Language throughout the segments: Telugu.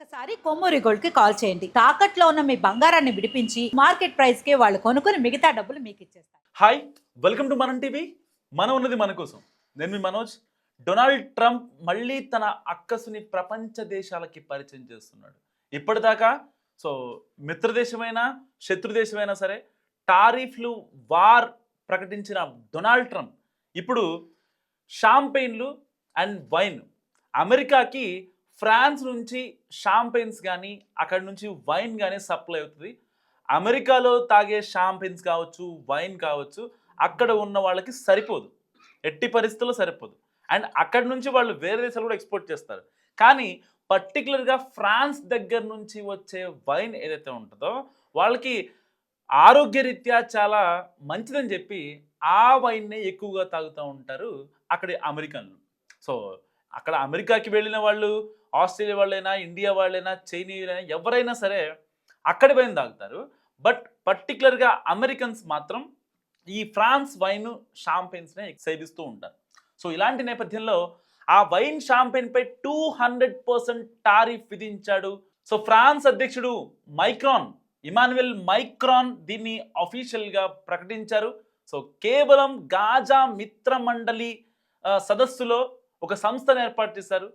ఒక్కసారి కొమ్మూరి గోల్డ్కి కాల్ చేయండి. తాకట్లో ఉన్న మీ బంగారాన్ని విడిపించి మార్కెట్ ప్రైస్కి వాళ్ళు కొనుక్కుని మిగతా డబ్బులు మీకు ఇచ్చేస్తారు. Hi welcome to Manam TV. మనం ఉన్నది మన కోసం. నేను మీ మనోజ్. డొనాల్డ్ ట్రంప్ మళ్ళీ తన అక్కసుని ప్రపంచ దేశాలకి పరిచయం చేస్తున్నాడు. ఇప్పటిదాకా సో మిత్రదేశమైనా శత్రుదేశమైనా సరే టారిఫ్లు వార్ ప్రకటించిన డొనాల్డ్ ట్రంప్. ఇప్పుడు షాంపెయిన్లు అండ్ వైన్. అమెరికాకి ఫ్రాన్స్ నుంచి షాంపెయిన్స్ కానీ అక్కడ నుంచి వైన్ కానీ సప్లై అవుతుంది. అమెరికాలో తాగే షాంపెయిన్స్ కావచ్చు వైన్ కావచ్చు అక్కడ ఉన్న వాళ్ళకి సరిపోదు. ఎట్టి పరిస్థితుల్లో సరిపోదు. అండ్ అక్కడ నుంచి వాళ్ళు వేరే దేశాలు కూడా ఎక్స్పోర్ట్ చేస్తారు. కానీ పర్టికులర్గా ఫ్రాన్స్ దగ్గర నుంచి వచ్చే వైన్ ఏదైతే ఉంటుందో వాళ్ళకి ఆరోగ్యరీత్యా చాలా మంచిదని చెప్పి ఆ వైన్నే ఎక్కువగా తాగుతూ ఉంటారు అక్కడి అమెరికన్లు. సో అక్కడ అమెరికాకి వెళ్ళిన వాళ్ళు ఆస్ట్రేలియా వాళ్ళైనా ఇండియా వాళ్ళైనా చైనీయులైనా ఎవరైనా సరే అక్కడి వైన్ తాగుతారు. బట్ పర్టికులర్గా అమెరికన్స్ మాత్రం ఈ ఫ్రాన్స్ వైన్ షాంపెయిన్స్నే సేవిస్తూ ఉంటారు. సో ఇలాంటి నేపథ్యంలో ఆ వైన్ షాంపెయిన్పై టూ హండ్రెడ్ పర్సెంట్ టారిఫ్ విధించాడు. సో ఫ్రాన్స్ అధ్యక్షుడు మైక్రాన్ ఇమానువెల్ మైక్రాన్ దీన్ని అఫీషియల్గా ప్రకటించారు. సో కేవలం గాజా మిత్ర మండలి సదస్సులో ఒక సంస్థను ఏర్పాటు చేశారు.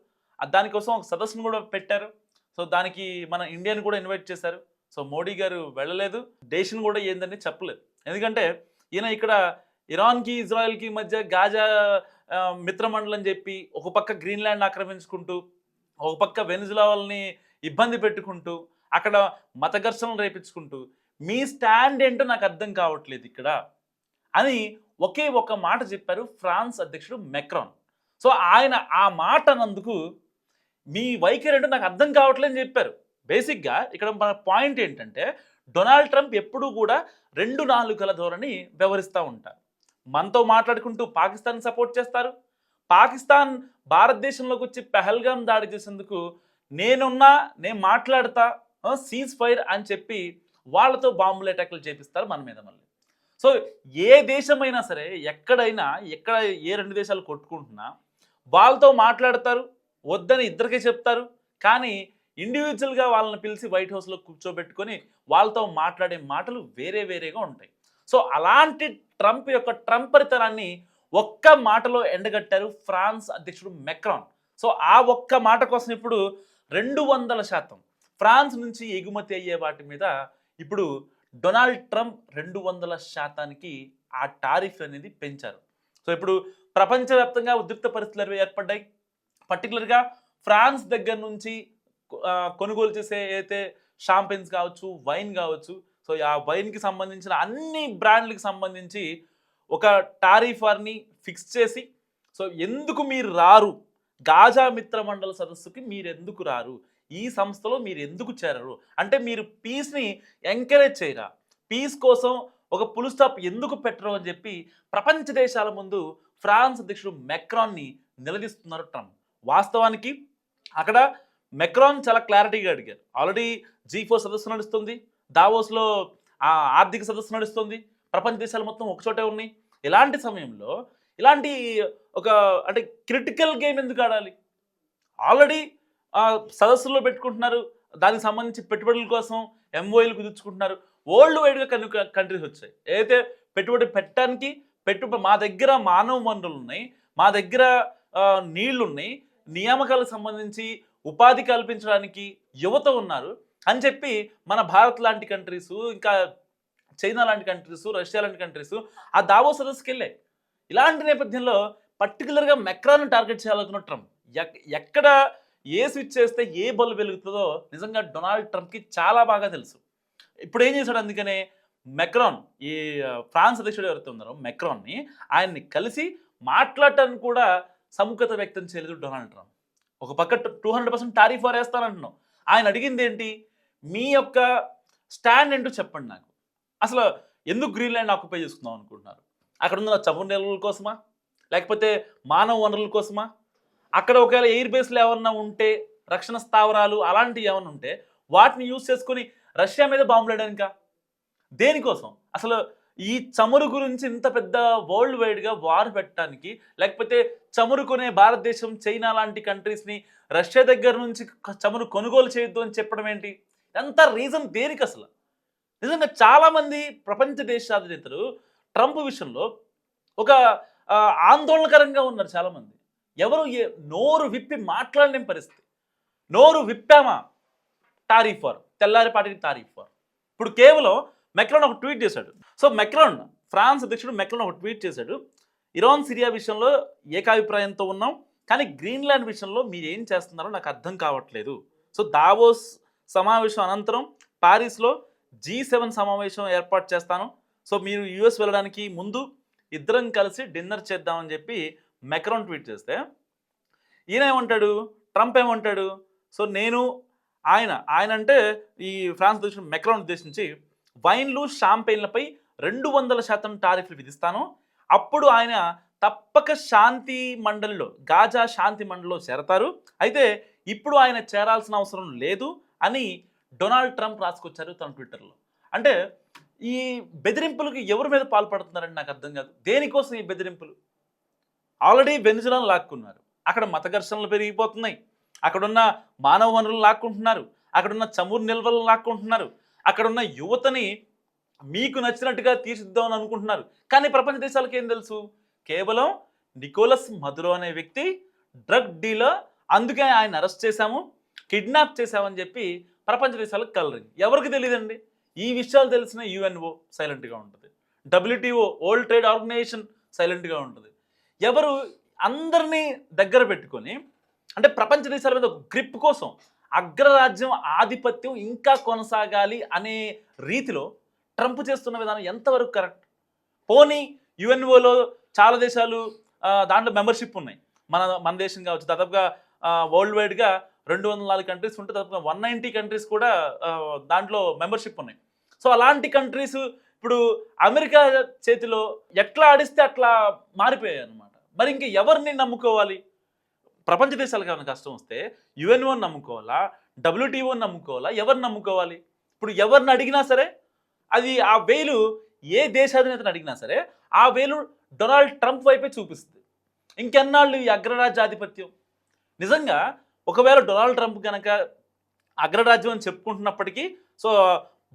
దానికోసం ఒక సదస్సును కూడా పెట్టారు. సో దానికి మన ఇండియాని కూడా ఇన్వైట్ చేశారు. సో మోడీ గారు వెళ్ళలేదు. దేశం కూడా ఏందని చెప్పలేదు. ఎందుకంటే ఈయన ఇక్కడ ఇరాన్కి ఇజ్రాయెల్కి మధ్య గాజా మిత్రమండలం చెప్పి ఒక పక్క గ్రీన్లాండ్ ఆక్రమించుకుంటూ ఒక పక్క వెనుజులా వాళ్ళని ఇబ్బంది పెట్టుకుంటూ అక్కడ మత ఘర్షణలు రేపించుకుంటూ మీ స్టాండ్ ఏంటో నాకు అర్థం కావట్లేదు ఇక్కడ అని ఒకే ఒక మాట చెప్పారు ఫ్రాన్స్ అధ్యక్షుడు మెక్రాన్. సో ఆయన ఆ మాట అన్నందుకు మీ వైఖరి అంటే నాకు అర్థం కావట్లేదని చెప్పారు. బేసిక్గా ఇక్కడ మన పాయింట్ ఏంటంటే డొనాల్డ్ ట్రంప్ ఎప్పుడూ కూడా రెండు నాలుగుల ధోరణి వ్యవహరిస్తూ ఉంటారు. మనతో మాట్లాడుకుంటూ పాకిస్తాన్ సపోర్ట్ చేస్తారు. పాకిస్తాన్ భారతదేశంలోకి వచ్చి పెహల్గాం దాడి చేసేందుకు నేనున్నా నేను మాట్లాడతా సీజ్ ఫైర్ అని చెప్పి వాళ్ళతో బాంబులు అటాక్లు చేపిస్తారు మన మీద మళ్ళీ. సో ఏ దేశమైనా సరే ఎక్కడైనా ఎక్కడ ఏ రెండు దేశాలు కొట్టుకుంటున్నా వాళ్ళతో మాట్లాడతారు వద్దని ఇద్దరికే చెప్తారు కానీ ఇండివిజువల్గా వాళ్ళని పిలిచి వైట్ హౌస్లో కూర్చోబెట్టుకొని వాళ్ళతో మాట్లాడే మాటలు వేరే వేరేగా ఉంటాయి. సో అలాంటి ట్రంప్ యొక్క ట్రంపరితనాన్ని ఒక్క మాటలో ఎండగట్టారు ఫ్రాన్స్ అధ్యక్షుడు మెక్రాన్ సో ఆ ఒక్క మాట కోసం ఇప్పుడు రెండు వందల శాతం ఫ్రాన్స్ నుంచి ఎగుమతి అయ్యే వాటి మీద ఇప్పుడు డొనాల్డ్ ట్రంప్ రెండు వందల శాతానికి ఆ టారిఫ్ అనేది పెంచారు. సో ఇప్పుడు ప్రపంచవ్యాప్తంగా ఉద్రిక్త పరిస్థితులు ఏర్పడ్డాయి. పర్టికులర్గా ఫ్రాన్స్ దగ్గర నుంచి కొనుగోలు చేసే అయితే షాంపెన్స్ కావచ్చు వైన్ కావచ్చు సో ఆ వైన్కి సంబంధించిన అన్ని బ్రాండ్లకు సంబంధించి ఒక టారిఫ్ వారిని ఫిక్స్ చేసి సో ఎందుకు మీరు రారు? గాజా మిత్ర మండల సదస్సుకి మీరు ఎందుకు రారు? ఈ సంస్థలో మీరు ఎందుకు చేరరు? అంటే మీరు పీస్ని ఎంకరేజ్ చేయరా? పీస్ కోసం ఒక పులు స్టాప్ ఎందుకు పెట్టరు అని చెప్పి ప్రపంచ దేశాల ముందు ఫ్రాన్స్ అధ్యక్షుడు మెక్రాన్ని నిలదీస్తున్నారు ట్రంప్. వాస్తవానికి అక్కడ మెక్రాన్ చాలా క్లారిటీగా అడిగారు. ఆల్రెడీ జీ ఫోర్ సదస్సు నడుస్తుంది. దావోస్లో ఆ ఆర్థిక సదస్సు నడుస్తుంది. ప్రపంచ దేశాలు మొత్తం ఒకచోటే ఉన్నాయి. ఇలాంటి సమయంలో ఇలాంటి ఒక అంటే క్రిటికల్ గేమ్ ఎందుకు ఆడాలి? ఆల్రెడీ సదస్సుల్లో పెట్టుకుంటున్నారు. దానికి సంబంధించి పెట్టుబడుల కోసం ఎంఓఏలు కుదుర్చుకుంటున్నారు. వరల్డ్ వైడ్గా కొన్ని కంట్రీస్ వచ్చాయి. ఏదైతే పెట్టుబడి పెట్టడానికి పెట్టుబడి మా దగ్గర మానవ వనరులు ఉన్నాయి మా దగ్గర ఆ, ఉన్నాయి నియామకాలకు సంబంధించి ఉపాధి కల్పించడానికి యువత ఉన్నారు అని చెప్పి మన భారత్ లాంటి కంట్రీస్ ఇంకా చైనా లాంటి కంట్రీస్ రష్యా లాంటి కంట్రీస్ ఆ దావో సదస్సుకి వెళ్ళాయి. ఇలాంటి నేపథ్యంలో పర్టికులర్గా మెక్రాన్ టార్గెట్ చేయాలనుకున్న ట్రంప్ ఎక్- ఎక్కడ ఏ స్విచ్ చేస్తే ఏ బల్బు వెలుగుతుందో నిజంగా డొనాల్డ్ ట్రంప్కి చాలా బాగా తెలుసు. ఇప్పుడు ఏం చేశాడు అందుకనే మెక్రాన్ ఈ ఫ్రాన్స్ అధ్యక్షుడు ఎవరైతే ఉన్నారో మెక్రాన్ని ఆయన్ని కలిసి మాట్లాడటానికి కూడా సముఖత వ్యక్తం చేయలేదు డొనాల్డ్ ట్రంప్. ఒక పక్క టూ హండ్రెడ్ పర్సెంట్ టారిఫ్ వేస్తానంటున్నాం. ఆయన అడిగింది ఏంటి? మీ యొక్క స్టాండ్ ఏంటో చెప్పండి నాకు. అసలు ఎందుకు గ్రీన్లాండ్ ఆక్యుపై చేసుకుందాం అనుకుంటున్నారు? అక్కడ ఉన్న చమురు నిల్వల కోసమా? లేకపోతే మానవ వనరుల కోసమా? అక్కడ ఒకవేళ ఎయిర్ బేస్లు ఏమన్నా ఉంటే రక్షణ స్థావరాలు అలాంటివి ఏమన్నా ఉంటే వాటిని యూజ్ చేసుకొని రష్యా మీద బాంబులు ఇంకా. దేనికోసం? అసలు ఈ చమురు గురించి ఇంత పెద్ద వరల్డ్ వైడ్గా వార్ పెట్టడానికి లేకపోతే చమురు కొనే భారతదేశం చైనా లాంటి కంట్రీస్ని రష్యా దగ్గర నుంచి చమురు కొనుగోలు చేయొద్దు అని చెప్పడం ఏంటి? ఎంత రీజన్ దేనికి అసలు? నిజంగా చాలామంది ప్రపంచ దేశాధినేతలు ట్రంప్ విషయంలో ఒక ఆందోళనకరంగా ఉన్నారు చాలామంది. ఎవరు ఏ- నోరు విప్పి మాట్లాడలేని పరిస్థితి. నోరు విప్పామా? టారిఫ్ వార్ తెల్లారిపాటికి తారీఫ్ ఇప్పుడు కేవలం మెక్రాన్ ఒక ట్వీట్ చేశాడు. సో మెక్రాన్ ఫ్రాన్స్ అధ్యక్షుడు మెక్రాన్ ఒక ట్వీట్ చేశాడు. ఇరాన్ సిరియా విషయంలో ఏకాభిప్రాయంతో ఉన్నాం. కానీ గ్రీన్లాండ్ విషయంలో మీరు ఏం చేస్తున్నారో నాకు అర్థం కావట్లేదు. సో దావోస్ సమావేశం అనంతరం పారిస్లో జీ సెవెన్ సమావేశం ఏర్పాటు చేస్తాను. సో మీరు యుఎస్ వెళ్ళడానికి ముందు ఇద్దరం కలిసి డిన్నర్ చేద్దామని చెప్పి మెక్రాన్ ట్వీట్ చేస్తే ఈయన ఏమంటాడు ట్రంప్ ఏమంటాడు? సో నేను ఆయన ఆయన అంటే ఈ ఫ్రాన్స్ దేశం మెక్రాన్ ఉద్దేశించి వైన్లు షాంపెయిన్లపై రెండు వందల శాతం టారిఫ్లు విధిస్తాను. అప్పుడు ఆయన తప్పక శాంతి మండలిలో గాజా శాంతి మండలిలో చేరతారు. అయితే ఇప్పుడు ఆయన చేరాల్సిన అవసరం లేదు అని డొనాల్డ్ ట్రంప్ రాసుకొచ్చారు తన ట్విట్టర్లో. అంటే ఈ బెదిరింపులకు ఎవరి మీద పాల్పడుతున్నారని నాకు అర్థం కాదు. దేనికోసం ఈ బెదిరింపులు? ఆల్రెడీ వెనుజులాను లాక్కున్నారు. అక్కడ మత ఘర్షణలు పెరిగిపోతున్నాయి. అక్కడున్న మానవ వనరులు లాక్కుంటున్నారు. అక్కడున్న చమురు నిల్వలు లాక్కుంటున్నారు. అక్కడున్న యువతని మీకు నచ్చినట్టుగా తీర్చిద్దామని అనుకుంటున్నారు. కానీ ప్రపంచ దేశాలకు ఏం తెలుసు? కేవలం నికోలస్ మధురో అనే వ్యక్తి డ్రగ్ డీలర్ అందుకే ఆయన అరెస్ట్ చేశాము కిడ్నాప్ చేశామని చెప్పి ప్రపంచ దేశాలకు కలరింగ్. ఎవరికి తెలియదండి? ఈ విషయాలు తెలిసిన యుఎన్ఓ సైలెంట్గా ఉంటుంది. డబ్ల్యూటీఓ వరల్డ్ ట్రేడ్ ఆర్గనైజేషన్ సైలెంట్గా ఉంటుంది. ఎవరు అందరినీ దగ్గర పెట్టుకొని అంటే ప్రపంచ దేశాల మీద గ్రిప్ కోసం అగ్రరాజ్యం ఆధిపత్యం ఇంకా కొనసాగాలి అనే రీతిలో ట్రంప్ చేస్తున్న విధానం ఎంతవరకు కరెక్ట్? పోనీ యుఎన్ఓలో చాలా దేశాలు దాంట్లో మెంబర్షిప్ ఉన్నాయి. మన మన దేశం కావచ్చు. దాదాపుగా వరల్డ్ వైడ్గా రెండు వందల నాలుగు కంట్రీస్ ఉంటే దాదాపుగా వన్ నైంటీ కంట్రీస్ కూడా దాంట్లో మెంబర్షిప్ ఉన్నాయి. సో అలాంటి కంట్రీస్ ఇప్పుడు అమెరికా చేతిలో ఎట్లా ఆడిస్తే అట్లా మారిపోయాయి అనమాట మరి ఇంక ఎవరిని నమ్ముకోవాలి? ప్రపంచ దేశాలకు ఏమైనా కష్టం వస్తే యుఎన్ఓని నమ్ముకోవాలా? డబ్ల్యూటీఓని నమ్ముకోవాలా? ఎవరిని నమ్ముకోవాలి? ఇప్పుడు ఎవరిని అడిగినా సరే అది ఆ వేలు ఏ దేశాధినేతను అడిగినా సరే ఆ వేలు డొనాల్డ్ ట్రంప్ వైపే చూపిస్తుంది. ఇంకెన్నాళ్ళు ఈ అగ్రరాజ్యాధిపత్యం? నిజంగా ఒకవేళ డొనాల్డ్ ట్రంప్ కనుక అగ్రరాజ్యం అని చెప్పుకుంటున్నప్పటికీ సో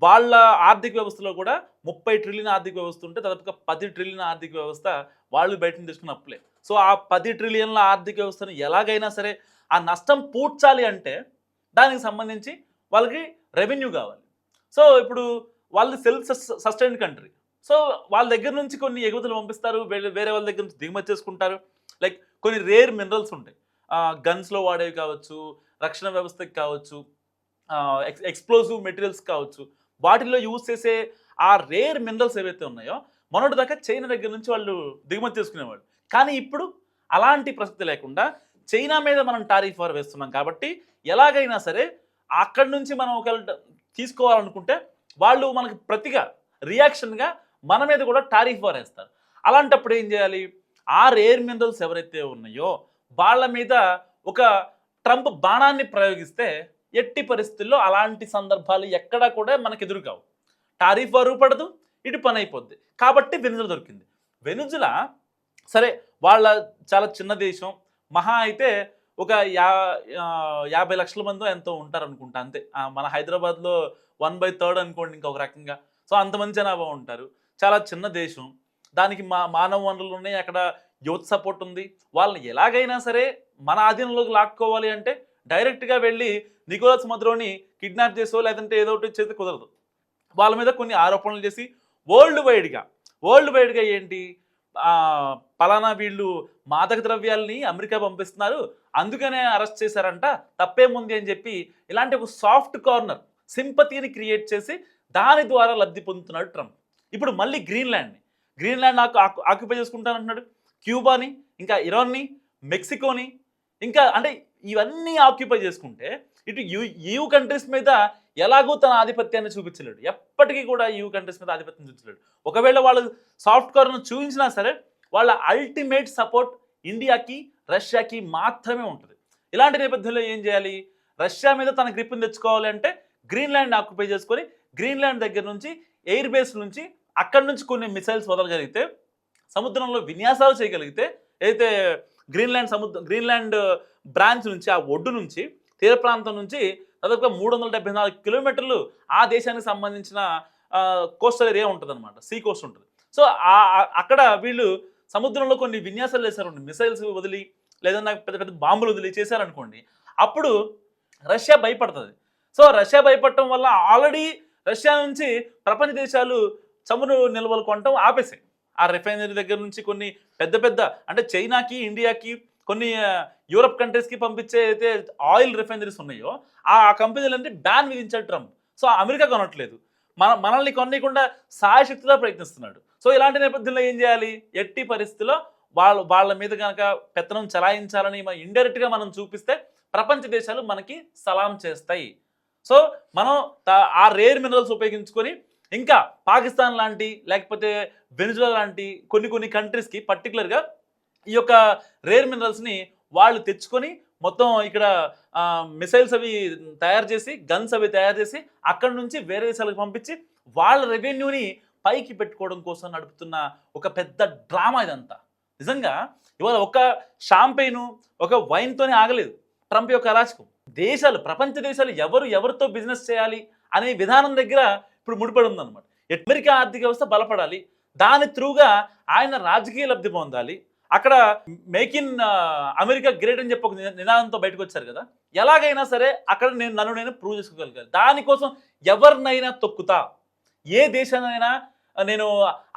వాళ్ళ ఆర్థిక వ్యవస్థలో కూడా ముప్పై ట్రిలియన్ ఆర్థిక వ్యవస్థ ఉంటే దాదాపుగా పది ట్రిలియన్ ఆర్థిక వ్యవస్థ వాళ్ళు బయట నుంచి తెచ్చుకున్న అప్పులే. సో ఆ పది ట్రిలియన్ల ఆర్థిక వ్యవస్థను ఎలాగైనా సరే ఆ నష్టం పూడ్చాలి అంటే దానికి సంబంధించి వాళ్ళకి రెవెన్యూ కావాలి. సో ఇప్పుడు వాళ్ళు సెల్ఫ్ సస్టైన్ కంట్రీ. సో వాళ్ళ దగ్గర నుంచి కొన్ని ఎగుమతులు పంపిస్తారు వేరే వేరే వాళ్ళ దగ్గర నుంచి దిగుమతి చేసుకుంటారు. లైక్ కొన్ని రేర్ మినరల్స్ ఉంటాయి. గన్స్లో వాడేవి కావచ్చు రక్షణ వ్యవస్థకి కావచ్చు ఎక్స్ ఎక్స్ప్లోజివ్ మెటీరియల్స్ కావచ్చు. వాటిల్లో యూజ్ చేసే ఆ రేర్ మినరల్స్ ఏవైతే ఉన్నాయో మొన్నటి దాకా చైనా దగ్గర నుంచి వాళ్ళు దిగుమతి చేసుకునేవాళ్ళు. కానీ ఇప్పుడు అలాంటి ప్రసక్తి లేకుండా చైనా మీద మనం టారిఫ్ వార్ వేస్తున్నాం కాబట్టి ఎలాగైనా సరే అక్కడి నుంచి మనం ఒకవేళ తీసుకోవాలనుకుంటే వాళ్ళు మనకి ప్రతిగా రియాక్షన్గా మన మీద కూడా టారిఫ్ వార్ వేస్తారు. అలాంటప్పుడు ఏం చేయాలి? ఆ రేర్ మినరల్స్ ఎవరైతే ఉన్నాయో వాళ్ళ మీద ఒక ట్రంప్ బాణాన్ని ప్రయోగిస్తే ఎట్టి పరిస్థితుల్లో అలాంటి సందర్భాలు ఎక్కడా కూడా మనకు ఎదురుకావు. టారీఫ్ టారిఫ్ వారు పడదు ఇటు పని అయిపోద్ది. కాబట్టి వెనుజుల దొరికింది. వెనుజుల సరే వాళ్ళ చాలా చిన్న దేశం. మహా అయితే ఒక యా యాభై లక్షల మందో ఎంతో ఉంటారు అనుకుంటా అంతే మన హైదరాబాద్లో వన్ బై థర్డ్ అనుకోండి ఇంకొక రకంగా. సో అంతమంది జనాభా ఉంటారు. చాలా చిన్న దేశం. దానికి మా మానవ వనరులు ఉన్నాయి. అక్కడ యూత్ సపోర్ట్ ఉంది. వాళ్ళని ఎలాగైనా సరే మన ఆధీనంలోకి లాక్కోవాలి అంటే డైరెక్ట్గా వెళ్ళి నికోలస్ మద్రోని కిడ్నాప్ చేసో లేదంటే ఏదో ఒకటి చేస్తే కుదరదు. వాళ్ళ మీద కొన్ని ఆరోపణలు చేసి వరల్డ్ వైడ్గా వరల్డ్ వైడ్గా ఏంటి? పలానా వీళ్ళు మాదక ద్రవ్యాల్ని అమెరికా పంపిస్తున్నారు అందుకనే అరెస్ట్ చేశారంట తప్పేముంది అని చెప్పి ఇలాంటి ఒక సాఫ్ట్ కార్నర్ సింపతిని క్రియేట్ చేసి దాని ద్వారా లబ్ధి పొందుతున్నాడు ట్రంప్. ఇప్పుడు మళ్ళీ గ్రీన్లాండ్ని. గ్రీన్లాండ్ నాకు ఆక్యుపై చేసుకుంటానంటున్నాడు. క్యూబాని ఇంకా ఇరాన్ని మెక్సికోని ఇంకా అంటే ఇవన్నీ ఆక్యుపై చేసుకుంటే ఇటు యూ యూ కంట్రీస్ మీద ఎలాగో తన ఆధిపత్యాన్ని చూపించలేడు. ఎప్పటికీ కూడా యూ కంట్రీస్ మీద ఆధిపత్యం చూపించలేడు. ఒకవేళ వాళ్ళు సాఫ్ట్ కార్ను చూపించినా సరే వాళ్ళ అల్టిమేట్ సపోర్ట్ ఇండియాకి రష్యాకి మాత్రమే ఉంటుంది. ఇలాంటి నేపథ్యంలో ఏం చేయాలి? రష్యా మీద తన గ్రిప్ని తెచ్చుకోవాలి అంటే గ్రీన్లాండ్ ఆక్యుపై చేసుకొని గ్రీన్లాండ్ దగ్గర నుంచి ఎయిర్ బేస్ నుంచి అక్కడి నుంచి కొన్ని మిసైల్స్ వదలగలిగితే సముద్రంలో విన్యాసాలు చేయగలిగితే అయితే గ్రీన్లాండ్ సముద్రం గ్రీన్లాండ్ బ్రాంచ్ నుంచి ఆ ఒడ్డు నుంచి తీర ప్రాంతం నుంచి దాదాపుగా మూడు వందల డెబ్బై నాలుగు కిలోమీటర్లు ఆ దేశానికి సంబంధించిన కోస్టల్ ఏరియా ఉంటుంది అనమాట సీ కోస్ట్ ఉంటుంది. సో ఆ- అక్కడ వీళ్ళు సముద్రంలో కొన్ని విన్యాసాలు చేశారు. మిసైల్స్ వదిలి లేదన్నా పెద్ద పెద్ద బాంబులు వదిలి చేశారనుకోండి అప్పుడు రష్యా భయపడుతుంది. సో రష్యా భయపడటం వల్ల ఆల్రెడీ రష్యా నుంచి ప్రపంచ దేశాలు చమురు నిల్వలు కొనటం ఆపేసాయి. ఆ రిఫైనరీ దగ్గర నుంచి కొన్ని పెద్ద పెద్ద అంటే చైనాకి ఇండియాకి కొన్ని యూరప్ కంట్రీస్కి పంపించే అయితే ఆయిల్ రిఫైనరీస్ ఉన్నాయో ఆ కంపెనీలన్నీ బ్యాన్ విధించాడు ట్రంప్. సో అమెరికా కొనట్లేదు. మన మనల్ని కొనకుండా సాయశక్తిగా ప్రయత్నిస్తున్నాడు. సో ఇలాంటి నేపథ్యంలో ఏం చేయాలి? ఎట్టి పరిస్థితిలో వాళ్ళ వాళ్ళ మీద కనుక పెత్తనం చలాయించాలని మనం ఇండైరెక్ట్గా మనం చూపిస్తే ప్రపంచ దేశాలు మనకి సలాం చేస్తాయి. సో మనం ఆ రేర్ మినరల్స్ ఉపయోగించుకొని ఇంకా పాకిస్తాన్ లాంటి లేకపోతే వెనుజులా లాంటి కొన్ని కొన్ని కంట్రీస్కి పర్టికులర్గా ఈ యొక్క రేర్ మినరల్స్ని వాళ్ళు తెచ్చుకొని మొత్తం ఇక్కడ మిసైల్స్ అవి తయారు చేసి గన్స్ అవి తయారు చేసి అక్కడ నుంచి వేరే దేశాలకు పంపించి వాళ్ళ రెవెన్యూని పైకి పెట్టుకోవడం కోసం నడుపుతున్న ఒక పెద్ద డ్రామా ఇదంతా. నిజంగా ఇవాళ ఒక షాంపెయిన్ ఒక వైన్తోనే ఆగలేదు ట్రంప్ యొక్క అరాచకం. దేశాలు ప్రపంచ దేశాలు ఎవరు ఎవరితో బిజినెస్ చేయాలి అనే విధానం దగ్గర ఇప్పుడు ముడిపడి ఉందన్నమాట అమెరికా ఆర్థిక వ్యవస్థ బలపడాలి దాని త్రూగా ఆయన రాజకీయ లబ్ధి పొందాలి. అక్కడ మేక్ ఇన్ అమెరికా గ్రేట్ అని చెప్పి ఒక నినాదంతో బయటకు వచ్చారు కదా. ఎలాగైనా సరే అక్కడ నేను నన్ను నేను ప్రూవ్ చేసుకోగలిగాను. దానికోసం ఎవరినైనా తొక్కుతా. ఏ దేశాన్నైనా నేను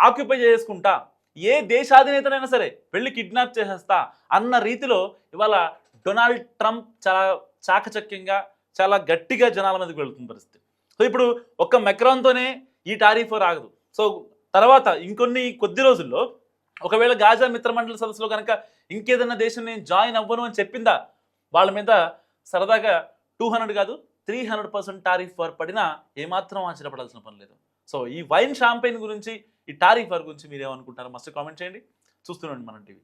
ఆక్యుపై చేసుకుంటా. ఏ దేశాధినేతనైనా సరే వెళ్ళి కిడ్నాప్ చేసేస్తా అన్న రీతిలో ఇవాళ డొనాల్డ్ ట్రంప్ చాలా చాకచక్యంగా చాలా గట్టిగా జనాల మీదకి వెళుతున్న పరిస్థితి. సో ఇప్పుడు ఒక్క మెక్రాన్తోనే ఈ టారిఫ్ ఆగదు సో తర్వాత ఇంకొన్ని కొద్ది రోజుల్లో ఒకవేళ గాజా మిత్రమండలి సదస్సులో కనుక ఇంకేదైనా దేశం నేను జాయిన్ అవ్వను అని చెప్పిందా? వాళ్ళ మీద సరదాగా టూ హండ్రెడ్ కాదు త్రీ హండ్రెడ్ పర్సెంట్ టారిఫ్ వారు పడినా ఏమాత్రం ఆశ్చర్యపడాల్సిన పని లేదు. సో ఈ వైన్ షాంపెయిన్ గురించి ఈ టారిఫ్ వారి గురించి మీరు ఏమనుకుంటారో మస్తు కామెంట్ చేయండి. చూస్తున్నాండి మన టీవీ.